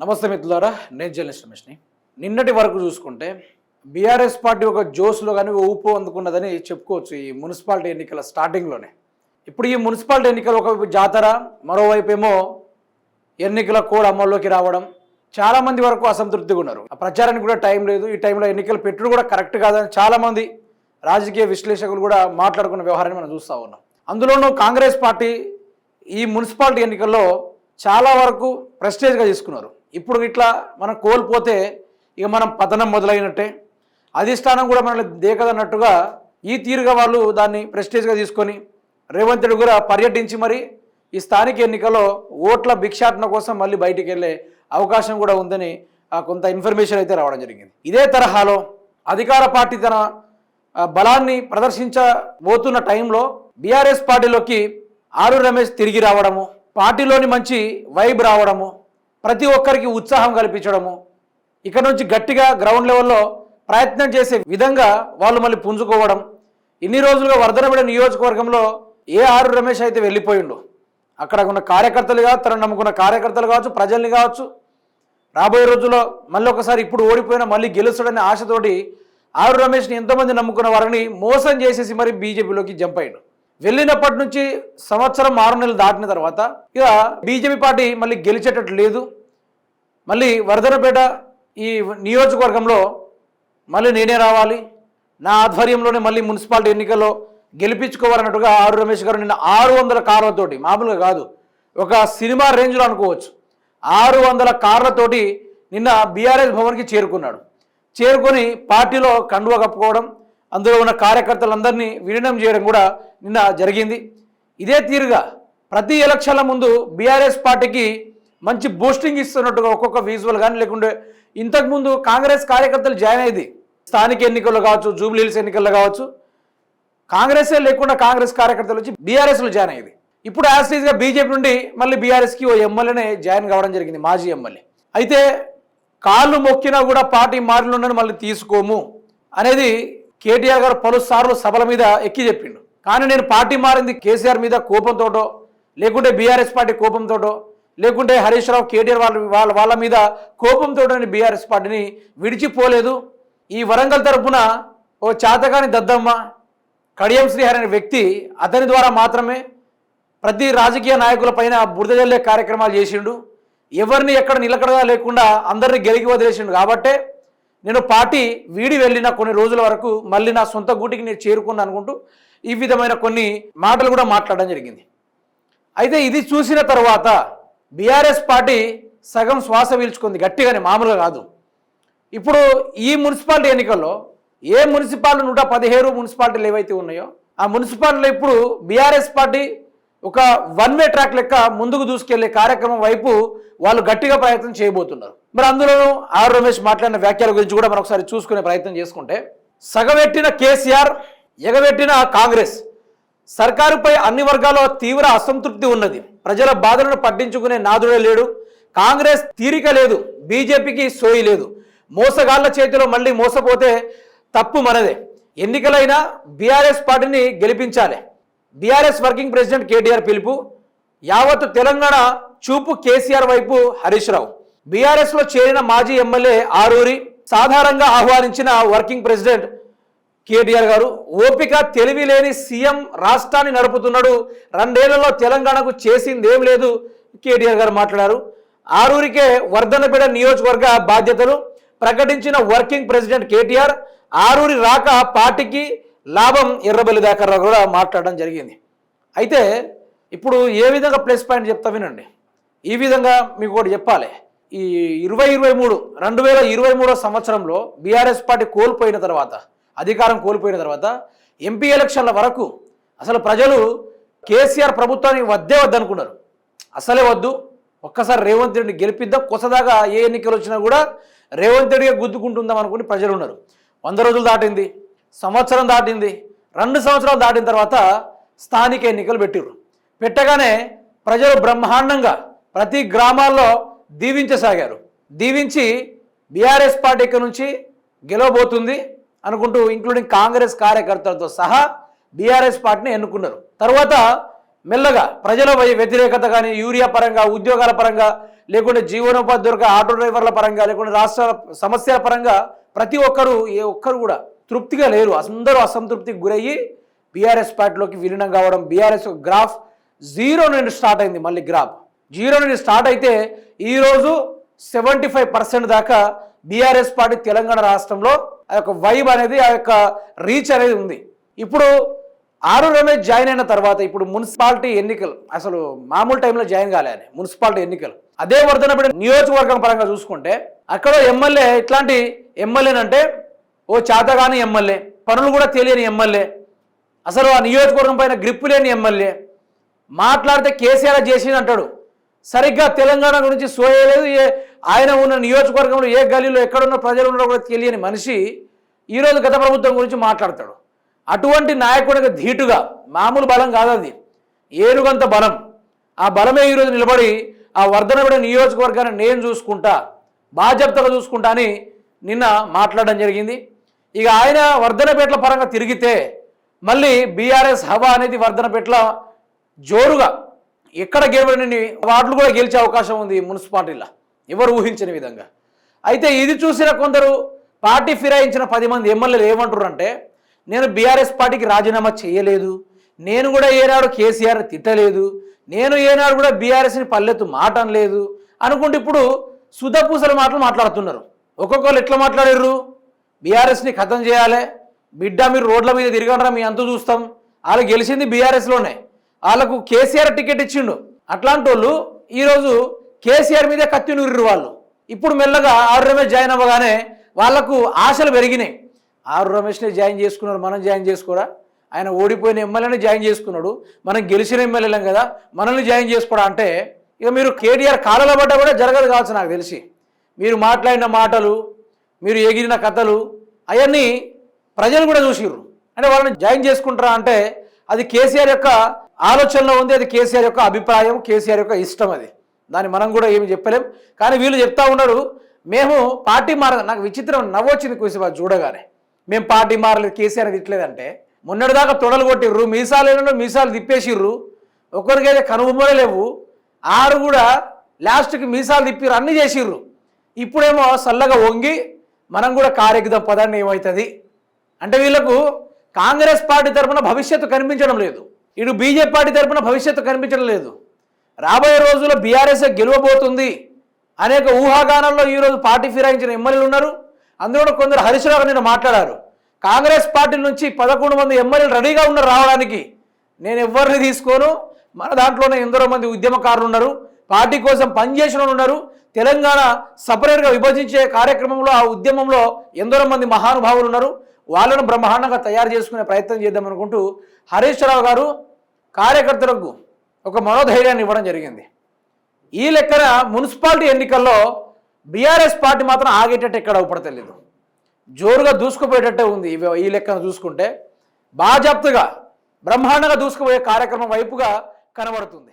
నమస్తే మిత్రులారా నేను జర్నలిస్ట్ రమేష్ని నిన్నటి వరకు చూసుకుంటే బీఆర్ఎస్ పార్టీ ఒక జోస్లో కానీ ఒక ఊపు అందుకున్నదని చెప్పుకోవచ్చు ఈ మున్సిపాలిటీ ఎన్నికల స్టార్టింగ్లోనే ఇప్పుడు ఈ మున్సిపాలిటీ ఎన్నికలు ఒకవైపు జాతర మరోవైపు ఏమో ఎన్నికల కోడ్ అమల్లోకి రావడం చాలా మంది వరకు అసంతృప్తిగా ఉన్నారు. ఆ ప్రచారానికి కూడా టైం లేదు. ఈ టైంలో ఎన్నికలు పెట్టుడు కూడా కరెక్ట్ కాదని చాలామంది రాజకీయ విశ్లేషకులు కూడా మాట్లాడుకున్న వ్యవహారాన్ని మనం చూస్తూ ఉన్నాం. అందులోనూ కాంగ్రెస్ పార్టీ ఈ మున్సిపాలిటీ ఎన్నికల్లో చాలా వరకు ప్రెస్టేజ్గా తీసుకున్నారు. ఇప్పుడు ఇట్లా మనం కోల్పోతే ఇక మనం పతనం మొదలైనట్టే. అధిష్టానం కూడా మనల్ని దేకదన్నట్టుగా ఈ తీరుగా వాళ్ళు దాన్ని ప్రెస్టేజ్గా తీసుకొని రేవంత్ రెడ్డి కూడా పర్యటించి మరి ఈ స్థానిక ఎన్నికల్లో ఓట్ల భిక్షాటన కోసం మళ్ళీ బయటికి వెళ్ళే అవకాశం కూడా ఉందని కొంత ఇన్ఫర్మేషన్ అయితే రావడం జరిగింది. ఇదే తరహాలో అధికార పార్టీ తన బలాన్ని ప్రదర్శించబోతున్న టైంలో బీఆర్ఎస్ పార్టీలోకి ఆరు రమేష్ తిరిగి రావడము పార్టీలోని మంచి వైబ్ రావడము ప్రతి ఒక్కరికి ఉత్సాహం కల్పించడము. ఇక్కడ నుంచి గట్టిగా గ్రౌండ్ లెవెల్లో ప్రయత్నం చేసే విధంగా వాళ్ళు మళ్ళీ పుంజుకోవడం. ఇన్ని రోజులుగా వర్ధనపడే నియోజకవర్గంలో ఏ ఆరు రమేష్ అయితే వెళ్ళిపోయిండు అక్కడ ఉన్న కార్యకర్తలు కావచ్చు తనను నమ్ముకున్న కార్యకర్తలు కావచ్చు ప్రజల్ని కావచ్చు రాబోయే రోజుల్లో మళ్ళీ ఒకసారి ఇప్పుడు ఓడిపోయినా మళ్ళీ గెలుస్తాడనే ఆశతోటి ఆరు రమేష్ని ఎంతోమంది నమ్ముకున్న వారిని మోసం చేసేసి మరి బీజేపీలోకి జంప్ అయ్యాడు. వెళ్ళినప్పటి నుంచి సంవత్సరం ఆరు నెలలు దాటిన తర్వాత ఇక బీజేపీ పార్టీ మళ్ళీ గెలిచేటట్టు లేదు. మళ్ళీ వరదనపేట ఈ నియోజకవర్గంలో మళ్ళీ నేనే రావాలి. నా ఆధ్వర్యంలోనే మళ్ళీ మున్సిపాలిటీ ఎన్నికల్లో గెలిపించుకోవాలన్నట్టుగా ఆరు రమేష్ గారు నిన్న ఆరు వందల కార్లతోటి మామూలుగా కాదు ఒక సినిమా రేంజ్లో అనుకోవచ్చు. ఆరు వందల కార్లతోటి నిన్న బీఆర్ఎస్ భవన్కి చేరుకున్నాడు. చేరుకొని పార్టీలో కండువ కప్పుకోవడం అందులో ఉన్న కార్యకర్తలందరినీ విలీనం చేయడం కూడా నిన్న జరిగింది. ఇదే తీరుగా ప్రతి ఎలక్షన్ల ముందు బీఆర్ఎస్ పార్టీకి మంచి బూస్టింగ్ ఇస్తున్నట్టుగా ఒక్కొక్క విజువల్ కానీ లేకుంటే ఇంతకుముందు కాంగ్రెస్ కార్యకర్తలు జాయిన్ అయ్యింది స్థానిక ఎన్నికల్లో కావచ్చు జూబ్లీహిల్స్ ఎన్నికల్లో కావచ్చు కాంగ్రెసే లేకుండా కాంగ్రెస్ కార్యకర్తలు వచ్చి బీఆర్ఎస్లో జాయిన్ అయ్యేది. ఇప్పుడు యాస్టీజ్గా బీజేపీ నుండి మళ్ళీ బీఆర్ఎస్కి ఓ ఎమ్మెల్యేనే జాయిన్ కావడం జరిగింది మాజీ ఎమ్మెల్యే. అయితే కాళ్ళు మొక్కినా కూడా పార్టీ మారిలోనే మళ్ళీ తీసుకోము అనేది కేటీఆర్ గారు పలుసార్లు సభల మీద ఎక్కి చెప్పిండు. కానీ నేను పార్టీ మారింది కేసీఆర్ మీద కోపంతోటో లేకుంటే బీఆర్ఎస్ పార్టీ కోపంతోటో లేకుంటే హరీష్ రావు కేటీఆర్ వాళ్ళ వాళ్ళ వాళ్ళ మీద కోపంతో బీఆర్ఎస్ పార్టీని విడిచిపోలేదు. ఈ వరంగల్ తరపున ఓ చాతకాని దద్దమ్మ కడియం శ్రీహరి అనే వ్యక్తి అతని ద్వారా మాత్రమే ప్రతి రాజకీయ నాయకుల పైన బురద జల్లే కార్యక్రమాలు చేసిండు. ఎవరిని ఎక్కడ నిలకడగా లేకుండా అందరిని గెలికి వదిలేసిండు కాబట్టే నేను పార్టీ వీడి వెళ్ళిన కొన్ని రోజుల వరకు మళ్ళీ నా సొంత గూటికి నేను చేరుకున్నాను అనుకుంటూ ఈ విధమైన కొన్ని మాటలు కూడా మాట్లాడడం జరిగింది. అయితే ఇది చూసిన తర్వాత బీఆర్ఎస్ పార్టీ సగం శ్వాస పీల్చుకుంది. గట్టిగానే మామూలుగా కాదు. ఇప్పుడు ఈ మున్సిపాలిటీ ఎన్నికల్లో ఏ మున్సిపాలిటీ నూట పదిహేడు మున్సిపాలిటీలు ఏవైతే ఉన్నాయో ఆ మున్సిపాలిటీలో ఇప్పుడు బీఆర్ఎస్ పార్టీ ఒక వన్ వే ట్రాక్ లెక్క ముందుకు దూసుకెళ్ళే కార్యక్రమం వైపు వాళ్ళు గట్టిగా ప్రయత్నం చేయబోతున్నారు. మరి అందులోనూ ఆర్ రమేష్ మాట్లాడిన వ్యాఖ్యల గురించి కూడా మనం ఒకసారి చూసుకునే ప్రయత్నం చేసుకుంటే సగవెట్టిన కేసీఆర్ ఎగవెట్టిన కాంగ్రెస్ సర్కారుపై అన్ని వర్గాల్లో తీవ్ర అసంతృప్తి ఉన్నది. ప్రజల బాధలను పట్టించుకునే నాదుడే లేడు. కాంగ్రెస్ తీరిక లేదు. బీజేపీకి సోయి లేదు. మోసగాళ్ళ చేతిలో మళ్ళీ మోసపోతే తప్పు మనదే. ఎన్నికలైనా బీఆర్ఎస్ పార్టీని గెలిపించాలి. బీఆర్ఎస్ వర్కింగ్ ప్రెసిడెంట్ కేటీఆర్ పిలుపు యావత్ తెలంగాణ చూపు కేసీఆర్ వైపు హరీష్ రావు. బీఆర్ఎస్లో చేరిన మాజీ ఎమ్మెల్యే ఆరూరి సాధారణంగా ఆహ్వానించిన వర్కింగ్ ప్రెసిడెంట్ కేటీఆర్ గారు ఓపిక తెలివి లేని సీఎం రాష్ట్రాన్ని నడుపుతున్నాడు రెండేళ్ళలో తెలంగాణకు చేసిందేం లేదు కేటీఆర్ గారు మాట్లాడారు. ఆరూరికే వర్ధనపేట నియోజకవర్గ బాధ్యతలు ప్రకటించిన వర్కింగ్ ప్రెసిడెంట్ కేటీఆర్ ఆరూరి రాక పార్టీకి లాభం ఎర్రబెల్లి దాకా కూడా మాట్లాడడం జరిగింది. అయితే ఇప్పుడు ఏ విధంగా ప్లస్ పాయింట్ చెప్తా వినండి. ఈ విధంగా మీకు ఒకటి చెప్పాలి. ఈ ఇరవై ఇరవై మూడు రెండు వేల ఇరవై మూడో సంవత్సరంలో బీఆర్ఎస్ పార్టీ కోల్పోయిన తర్వాత అధికారం కోల్పోయిన తర్వాత ఎంపీ ఎలక్షన్ల వరకు అసలు ప్రజలు కేసీఆర్ ప్రభుత్వానికి వద్దే వద్దనుకున్నారు. అసలే వద్దు. ఒక్కసారి రేవంత్ రెడ్డి గెలిపిద్దాం. కొసదాగా ఏ ఎన్నికలు వచ్చినా కూడా రేవంత్ రెడ్డిగా గుద్దుకుంటుందాం అనుకుని ప్రజలు ఉన్నారు వంద రోజులు దాటింది. సంవత్సరం దాటింది. రెండు సంవత్సరాలు దాటిన తర్వాత స్థానిక ఎన్నికలు పెట్టిర్రు. పెట్టగానే ప్రజలు బ్రహ్మాండంగా ప్రతి గ్రామాల్లో దీవించసాగారు. దీవించి బీఆర్ఎస్ పార్టీ ఇక్కడ నుంచి గెలవబోతుంది అనుకుంటూ ఇంక్లూడింగ్ కాంగ్రెస్ కార్యకర్తలతో సహా బీఆర్ఎస్ పార్టీని ఎన్నుకున్నారు. తర్వాత మెల్లగా ప్రజల వ్యతిరేకత కానీ యూరియా పరంగా ఉద్యోగాల పరంగా లేకుంటే జీవనోపాధి దొరక ఆటో డ్రైవర్ల పరంగా లేకుంటే రాష్ట్ర సమస్యల పరంగా ప్రతి ఒక్కరు ఏ ఒక్కరు కూడా తృప్తిగా లేరు. అందరూ అసంతృప్తికి గురయ్యి బీఆర్ఎస్ పార్టీలోకి విలీనం కావడం బీఆర్ఎస్ గ్రాఫ్ జీరో నుండి స్టార్ట్ అయింది మళ్ళీ గ్రాఫ్. జీరో నుండి స్టార్ట్ అయితే ఈరోజు సెవెంటీ ఫైవ్ పర్సెంట్ దాకా బీఆర్ఎస్ పార్టీ తెలంగాణ రాష్ట్రంలో ఆ యొక్క వైబ్ అనేది ఆ యొక్క రీచ్ అనేది ఉంది. ఇప్పుడు ఆరు రమేష్ జాయిన్ అయిన తర్వాత ఇప్పుడు మున్సిపాలిటీ ఎన్నికలు అసలు మామూలు టైంలో జాయిన్ కాలే మున్సిపాలిటీ ఎన్నికలు. అదే వర్ధనపడి నియోజకవర్గం పరంగా చూసుకుంటే అక్కడ ఎమ్మెల్యే ఇట్లాంటి ఎమ్మెల్యేనంటే ఓ చేతగాని ఎమ్మెల్యే పనులు కూడా తెలియని ఎమ్మెల్యే అసలు ఆ నియోజకవర్గం పైన గ్రిప్పు లేని ఎమ్మెల్యే మాట్లాడితే కేసీఆర్ చేసింది అంటాడు. సరిగ్గా తెలంగాణ గురించి సోయలేదు ఏ ఆయన ఉన్న నియోజకవర్గంలో ఏ గలీలో ఎక్కడున్న ప్రజలు ఉన్నారో కూడా తెలియని మనిషి ఈరోజు గత ప్రభుత్వం గురించి మాట్లాడతాడు. అటువంటి నాయకుడికి ధీటుగా మామూలు బలం కాదు అది ఏనుగంత బలం. ఆ బలమే ఈరోజు నిలబడి ఆ వర్ధనపడే నియోజకవర్గాన్ని నేను చూసుకుంటా బాధ్యతగా చూసుకుంటా అని నిన్న మాట్లాడడం జరిగింది. ఇక ఆయన వర్ధనపేటల పరంగా తిరిగితే మళ్ళీ బీఆర్ఎస్ హవా అనేది వర్ధనపేటల జోరుగా ఎక్కడ గెలవని వార్డులు కూడా గెలిచే అవకాశం ఉంది మున్సిపాలిటీలో. ఎవరు ఊహించని విధంగా. అయితే ఇది చూసిన కొందరు పార్టీ ఫిరాయించిన పది మంది ఎమ్మెల్యేలు ఏమంటారు అంటే నేను బీఆర్ఎస్ పార్టీకి రాజీనామా చేయలేదు. నేను కూడా ఏనాడు కేసీఆర్ తిట్టలేదు. నేను ఏనాడు కూడా బీఆర్ఎస్ని పల్లెత్తు మాట అనలేదు అనుకుంటే ఇప్పుడు సుధపూసల మాటలు మాట్లాడుతున్నారు. ఒక్కొక్కరు ఎట్లా మాట్లాడారు బీఆర్ఎస్ని ఖతం చేయాలి. బిడ్డ మీరు రోడ్ల మీద తిరగడరా మీ అంతు చూస్తాం. వాళ్ళు గెలిచింది బీఆర్ఎస్లోనే. వాళ్ళకు కేసీఆర్ టికెట్ ఇచ్చిండు. అట్లాంటి వాళ్ళు ఈరోజు కేసీఆర్ మీదే కత్తి నూరిరు వాళ్ళు. ఇప్పుడు మెల్లగా ఆరు రమేష్ జాయిన్ అవ్వగానే వాళ్ళకు ఆశలు పెరిగినాయి. ఆరు రమేష్ని జాయిన్ చేసుకున్నారు మనం జాయిన్ చేసుకోరా? ఆయన ఓడిపోయిన ఎమ్మెల్యేని జాయిన్ చేసుకున్నాడు. మనం గెలిచిన ఎమ్మెల్యేలం కదా మనల్ని జాయిన్ చేసుకోరా అంటే ఇక మీరు కేటీఆర్ కాలలో పడ్డా కూడా జరగదు కావచ్చు నాకు తెలిసి. మీరు మాట్లాడిన మాటలు మీరు ఎగిరిన కథలు అవన్నీ ప్రజలు కూడా చూసిర్రు. అంటే వాళ్ళని జాయిన్ చేసుకుంటారా అంటే అది కేసీఆర్ యొక్క ఆలోచనలో ఉంది అది కేసీఆర్ యొక్క అభిప్రాయం కేసీఆర్ యొక్క ఇష్టం అది. దాన్ని మనం కూడా ఏమి చెప్పలేం. కానీ వీళ్ళు చెప్తా ఉన్నారు మేము పార్టీ మారగా నాకు విచిత్రం నవ్వొచ్చింది కుసిబా చూడగానే. మేము పార్టీ మారలేదు కేసీఆర్ తిట్టలేదంటే మొన్నటిదాకా తొడలు కొట్టిర్రు మీసాలు ఏమన్నా మీసాలు తిప్పేసిర్రు ఒక్కరికైతే కనుబొమ్మలే లేవు. ఆరు కూడా లాస్ట్కి మీసాలు తిప్పిర్రు అన్నీ చేసిర్రు. ఇప్పుడేమో చల్లగా వంగి మనం కూడా కారెక్కుదాం పదాన్ని ఏమవుతుంది అంటే వీళ్ళకు కాంగ్రెస్ పార్టీ తరపున భవిష్యత్తు కనిపించడం లేదు. ఇటు బీజేపీ పార్టీ తరపున భవిష్యత్తు కనిపించడం లేదు. రాబోయే రోజుల్లో బీఆర్ఎస్ గెలవబోతుంది అనేక ఊహాగానాల్లో ఈరోజు పార్టీ ఫిరాయించిన ఎమ్మెల్యేలు ఉన్నారు. అందులో కొందరు హరీష్ రావు నేను మాట్లాడారు. కాంగ్రెస్ పార్టీ నుంచి పదకొండు మంది ఎమ్మెల్యేలు రెడీగా ఉన్నారు రావడానికి. నేను ఎవరిని తీసుకోను. మన దాంట్లోనే ఎందరో మంది ఉద్యమకారులు ఉన్నారు. పార్టీ కోసం పనిచేసిన వాళ్ళు ఉన్నారు. తెలంగాణ సపరేట్గా విభజించే కార్యక్రమంలో ఆ ఉద్యమంలో ఎందరో మంది మహానుభావులు ఉన్నారు. వాళ్ళను బ్రహ్మాండంగా తయారు చేసుకునే ప్రయత్నం చేద్దాం అనుకుంటూ హరీశ్వరరావు రావు గారు కార్యకర్తలకు ఒక మనోధైర్యాన్ని ఇవ్వడం జరిగింది. ఈ లెక్కన మున్సిపాలిటీ ఎన్నికల్లో బీఆర్ఎస్ పార్టీ మాత్రం ఆగేటట్టు ఎక్కడ అవపడతలేదు జోరుగా దూసుకుపోయేటట్టే ఉంది ఈ లెక్కన చూసుకుంటే. బాజాప్తుగా బ్రహ్మాండంగా దూసుకుపోయే కార్యక్రమం వైపుగా కనబడుతుంది.